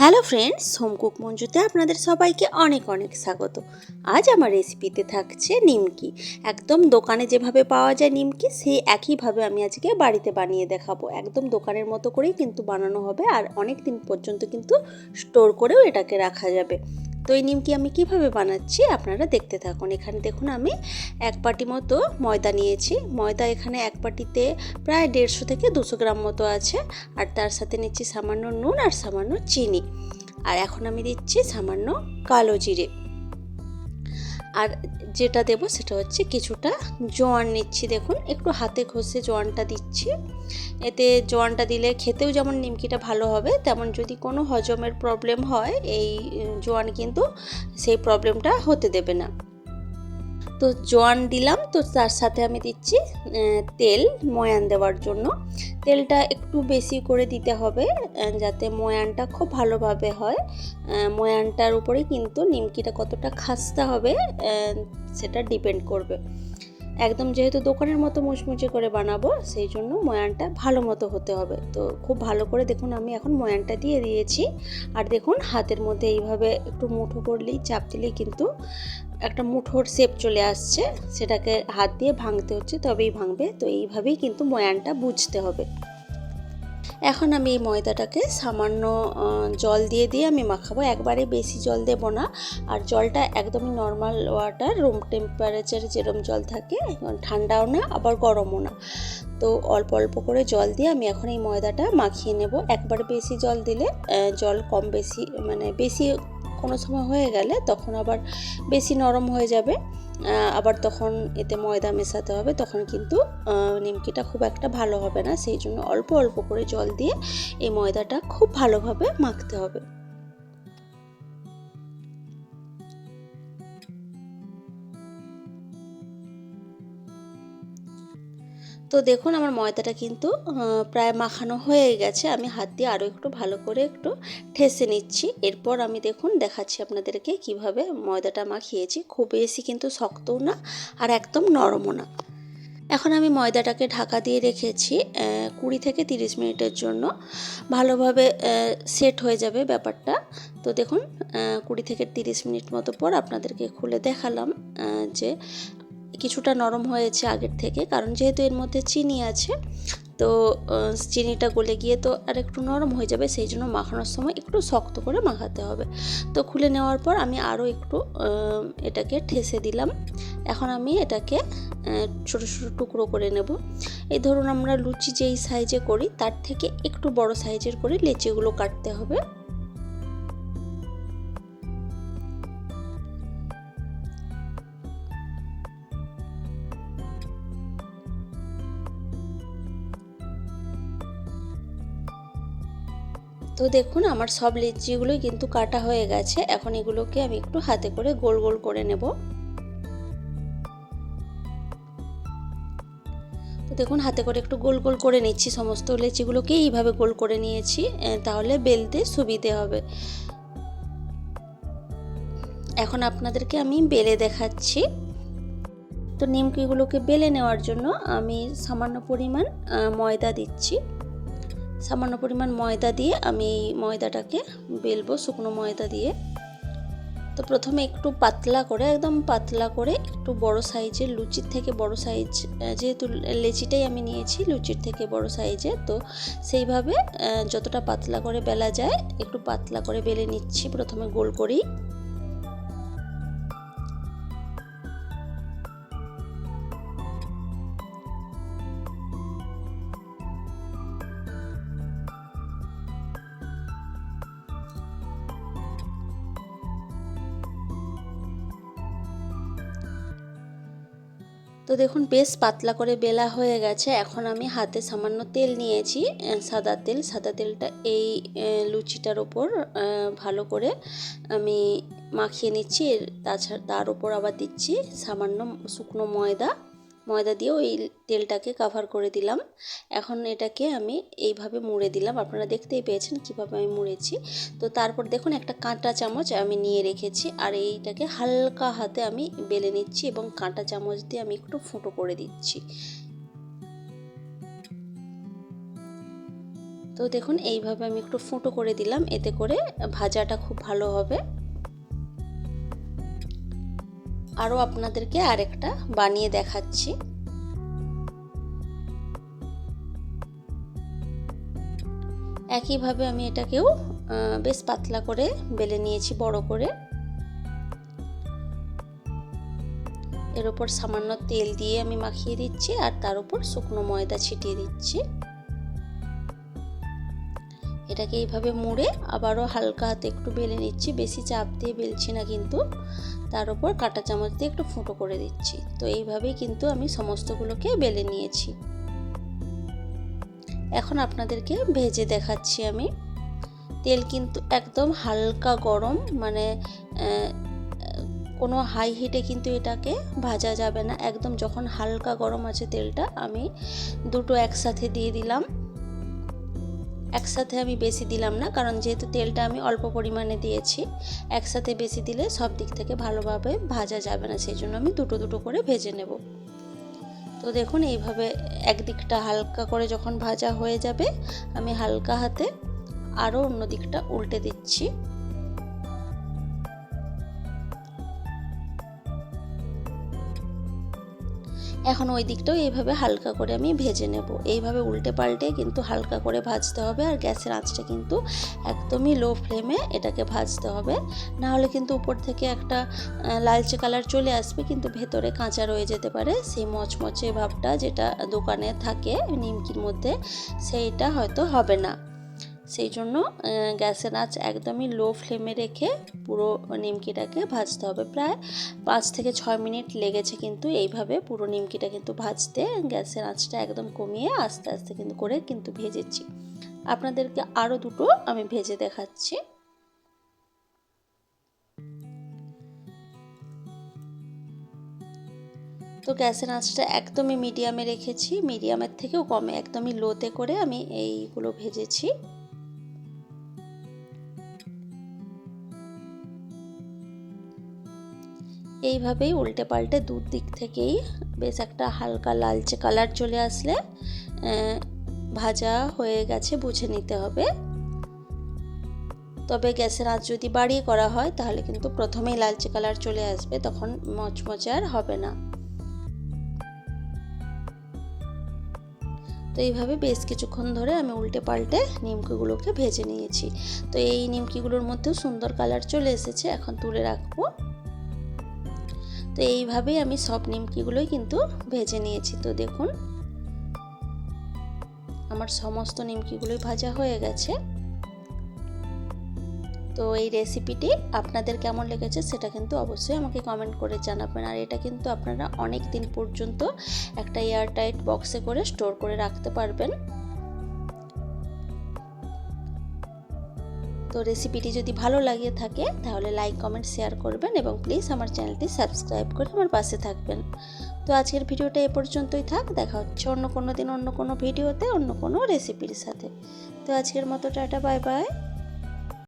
Hello friends home cook মঞ্জুতে আপনাদের সবাইকে অনেক অনেক স্বাগত। আজ আমার রেসিপিতে থাকছে নিমকি। একদম দোকানে যেভাবে পাওয়া যায় নিমকি, সেই একইভাবে আমি আজকে বাড়িতে বানিয়ে দেখাবো। একদম দোকানের মতো করেই কিন্তু বানানো হবে আর অনেক দিন পর্যন্ত কিন্তু স্টোর করেও এটাকে রাখা যাবে। তো এই নিমকি আমি কীভাবে বানাচ্ছি আপনারা দেখতে থাকুন। এখানে দেখুন আমি এক পাটি মতো ময়দা নিয়েছি। ময়দা এখানে এক পাটিতে প্রায় দেড়শো থেকে দুশো গ্রাম মতো আছে। আর তার সাথে নিচ্ছি সামান্য নুন আর সামান্য চিনি। আর এখন আমি দিচ্ছি সামান্য কালো জিরে। আর যেটা দেব সেটা হচ্ছে কিছুটা জোয়ান নিচ্ছি, দেখুন। একটু হাতে ঘষে জোয়ানটা দিচ্ছি। এতে জোয়ানটা দিলে খেতেও যেমন নিমকিটা ভালো হবে, তেমন যদি কোনো হজমের প্রবলেম হয়, এই জোয়ান কিন্তু সেই প্রবলেমটা হতে দেবে না। তো জোয়ান দিলাম, তো তার সাথে আমি দিচ্ছি তেল ময়ান দেওয়ার জন্য। তেলটা একটু বেশি করে দিতে হবে যাতে ময়ানটা খুব ভালোভাবে হয়। ময়ানটার উপরে কিন্তু নিমকিটা কতটা খাস্তা হবে সেটা ডিপেন্ড করবে। একদম যেহেতু দোকানের মতো মুচমুচে করে বানাবো, সেই জন্য ময়ানটা ভালো মতো হতে হবে। তো খুব ভালো করে দেখুন, আমি এখন ময়ানটা দিয়ে দিয়েছি। আর দেখুন, হাতের মধ্যে এইভাবে একটু মুঠো করলেই, চাপ দিলেই কিন্তু একটা মুঠোর শেপ চলে আসছে। সেটাকে হাত দিয়ে ভাঙতে হচ্ছে, তবেই ভাঙবে। তো এইভাবেই কিন্তু ময়ানটা বুঝতে হবে। এখন আমি এই ময়দাটাকে সামান্য জল দিয়ে দিয়ে আমি মাখাবো। একবারে বেশি জল দেব না। আর জলটা একদমই নর্মাল ওয়াটার রুম টেম্পারেচারে যেরম জল থাকে ঠান্ডাও না, আবার গরমও না। তো অল্প অল্প করে জল দিয়ে আমি এখন এই ময়দাটা মাখিয়ে নেব। একবার বেশি জল দিলে জল কম বেশি মানে বেশি কোনো সময় হয়ে গেলে তখন আবার বেশি নরম হয়ে যাবে। আবার তখন এতে ময়দা মেশাতে হবে, তখন কিন্তু নিমকিটা খুব একটা ভালো হবে না। সেই জন্য অল্প অল্প করে জল দিয়ে এই ময়দাটা খুব ভালোভাবে মাখতে হবে। তো দেখুন আমার ময়দাটা কিন্তু প্রায় মাখানো হয়ে গেছে। আমি হাত দিয়ে আরও একটু ভালো করে একটু ঠেসে নিচ্ছি। এরপর আমি দেখুন দেখাচ্ছি আপনাদেরকে কীভাবে ময়দাটা মাখিয়েছি। খুব বেশি কিন্তু শক্তও না আর একদম নরমও না। এখন আমি ময়দাটাকে ঢাকা দিয়ে রেখেছি কুড়ি থেকে তিরিশ মিনিটের জন্য। ভালোভাবে সেট হয়ে যাবে ব্যাপারটা। তো দেখুন কুড়ি থেকে তিরিশ মিনিট মতো পর আপনাদেরকে খুলে দেখালাম যে কিছুটা নরম হয়েছে আগের থেকে, কারণ যেহেতু এর মধ্যে চিনি আছে, তো চিনিটা গলে গিয়ে তো আর একটু নরম হয়ে যাবে, সেই জন্য মাখানোর সময় একটু শক্ত করে মাখাতে হবে। তো খুলে নেওয়ার পর আমি আরও একটু এটাকে ঠেসে দিলাম। এখন আমি এটাকে ছোট ছোট টুকরো করে নেব। এই ধরুন আমরা লুচি যেই সাইজে করি, তার থেকে একটু বড় সাইজের করে লেচিগুলো কাটতে হবে। তো দেখুন, আমার সব লিচিগুলোই কিন্তু কাটা হয়ে গেছে। এখন এগুলোকে আমি একটু হাতে করে গোল গোল করে নেব। তো দেখুন, হাতে করে একটু গোল গোল করে নিচ্ছি। সমস্ত লেচিগুলোকে এইভাবে গোল করে নিয়েছি তাহলে বেলতে সুবিধে হবে। এখন আপনাদেরকে আমি বেলে দেখাচ্ছি। তো নিমকিগুলোকে বেলে নেওয়ার জন্য আমি সামান্য পরিমাণ ময়দা দিচ্ছি। সামান্য পরিমাণ ময়দা দিয়ে আমি এই ময়দাটাকে বেলবো, শুকনো ময়দা দিয়ে। তো প্রথমে একটু পাতলা করে, একদম পাতলা করে একটু বড় সাইজের লুচির থেকে বড় সাইজ যেহেতু লেচিটাই আমি নিয়েছি লুচির থেকে বড় সাইজে তো সেইভাবে যতটা পাতলা করে বেলা যায়, একটু পাতলা করে বেলে নিচ্ছি প্রথমে গোল করেই। তো দেখুন, বেশ পাতলা করে বেলা হয়ে গেছে। এখন আমি হাতে সামান্য তেল নিয়েছি সাদা তেল। সাদা তেলটা এই লুচিটার ওপর ভালো করে আমি মাখিয়ে নিচ্ছি। তাছাড়া, তার ওপর আবার দিচ্ছি সামান্য শুকনো ময়দা। ময়দা দিয়ে ওই তেলটাকে কাভার করে দিলাম। এখন এটাকে আমি এইভাবে মুড়ে দিলাম। আপনারা দেখতেই পেয়েছেন কীভাবে আমি মুড়েছি। তো তারপর দেখুন একটা কাঁটা চামচ আমি নিয়ে রেখেছি আর এইটাকে হালকা হাতে আমি বেলে নিচ্ছি এবং কাঁটা চামচ দিয়ে আমি একটু ফুটো করে দিচ্ছি। তো দেখুন এইভাবে আমি একটু ফুটো করে দিলাম। এতে করে ভাজাটা খুব ভালো হবে। আরও আপনাদেরকে আরেকটা বানিয়ে দেখাচ্ছি। একইভাবে আমি এটাকেও বেশ পাতলা করে বেলে নিয়েছি, বড় করে। এর উপর সামান্য তেল দিয়ে আমি মাখিয়ে দিচ্ছি আর তার উপর শুকনো ময়দা ছিটিয়ে দিচ্ছি। এটাকে এইভাবে মুড়ে আবারও হালকা হাতে একটু বেলে নিচ্ছি। বেশি চাপ দিয়ে বেলছি না কিন্তু। তার উপর কাঁটা চামচ দিয়ে একটু ফুটো করে দিচ্ছি। তো এইভাবেই কিন্তু আমি সমস্তগুলোকে বেলে নিয়েছি। এখন আপনাদেরকে ভেজে দেখাচ্ছি আমি। তেল কিন্তু একদম হালকা গরম মানে কোনো হাই হিটে কিন্তু এটাকে ভাজা যাবে না। একদম যখন হালকা গরম আছে তেলটা, আমি দুটো একসাথে দিয়ে দিলাম। একসাথে আমি বেশি দিলাম না, কারণ যেহেতু তেলটা আমি অল্প পরিমাণে দিয়েছি, একসাথে বেশি দিলে সব দিক থেকে ভালোভাবে ভাজা যাবে না সেই জন্য আমি দুটো দুটো করে ভেজে নেব। তো দেখুন, এইভাবে একদিকটা হালকা করে যখন ভাজা হয়ে যাবে, আমি হালকা হাতে আরও অন্য দিকটা উল্টে দিচ্ছি। এখন ওই দিকটাও এইভাবে হালকা করে আমি ভেজে নেব। এইভাবে উল্টে পাল্টে কিন্তু হালকা করে ভাজতে হবে আর গ্যাসের আঁচটা কিন্তু একদমই লো ফ্লেমে এটাকে ভাজতে হবে। না হলে কিন্তু উপর থেকে একটা লালচে কালার চলে আসবে কিন্তু ভেতরে কাঁচা রয়ে যেতে পারে। সেই মচমচে ভাবটা যেটা দোকানে থাকে, নিমকির মধ্যে, সেইটা হয়তো হবে না। সেই জন্য গ্যাসের আঁচ একদমই লো ফ্লেমে রেখে পুরো নিমকিটাকে ভাজতে হবে। প্রায় পাঁচ থেকে ছয় মিনিট লেগেছে কিন্তু এইভাবে পুরো নিমকিটা কিন্তু ভাজতে, গ্যাসের আঁচটা একদম কমিয়ে আস্তে আস্তে কিন্তু করে কিন্তু ভেজেছি। আপনাদেরকে আরও দুটো আমি ভেজে দেখাচ্ছি। তো গ্যাসের আঁচটা একদমই মিডিয়ামে রেখেছি, মিডিয়ামের থেকেও কমে, একদমই লোতে করে আমি এইগুলো ভেজেছি। এইভাবেই উল্টে পাল্টে দু দিক থেকেই বেশ একটা হালকা লালচে কালার চলে আসলে ভাজা হয়ে গেছে, বুঝে নিতে হবে। তবে গ্যাসের আঁচ যদি বাড়িয়ে করা হয়, তাহলে কিন্তু প্রথমেই লালচে কালার চলে আসবে, তখন মচমচে আর হবে না। তো এইভাবে বেশ কিছুক্ষণ ধরে আমি উল্টে পাল্টে নিমকিগুলোকে ভেজে নিয়েছি। তো এই নিমকিগুলোর মধ্যেও সুন্দর কালার চলে এসেছে, এখন তুলে রাখব। তো এইভাবেই আমি সব নিমকিগুলোই কিন্তু ভেজে নিয়েছি। তো দেখুন, আমার সমস্ত নিমকিগুলোই ভাজা হয়ে গেছে। তো এই রেসিপিটি আপনাদের কেমন লেগেছে সেটা কিন্তু অবশ্যই আমাকে কমেন্ট করে জানাবেন। আর এটা কিন্তু আপনারা অনেক দিন পর্যন্ত একটা এয়ারটাইট বক্সে করে স্টোর করে রাখতে পারবেন। তো রেসিপিটি যদি ভালো লাগিয়ে থাকে, তাহলে লাইক কমেন্ট শেয়ার করবেন এবং প্লিজ আমার চ্যানেলটি সাবস্ক্রাইব করে আমার পাশে থাকবেন। তো আজকের ভিডিওটা এ পর্যন্তই থাক, দেখা হচ্ছে অন্য কোনো দিন অন্য কোনো ভিডিওতে অন্য কোনো রেসিপির সাথে। তো আজকের মতো টাটা বাই বাই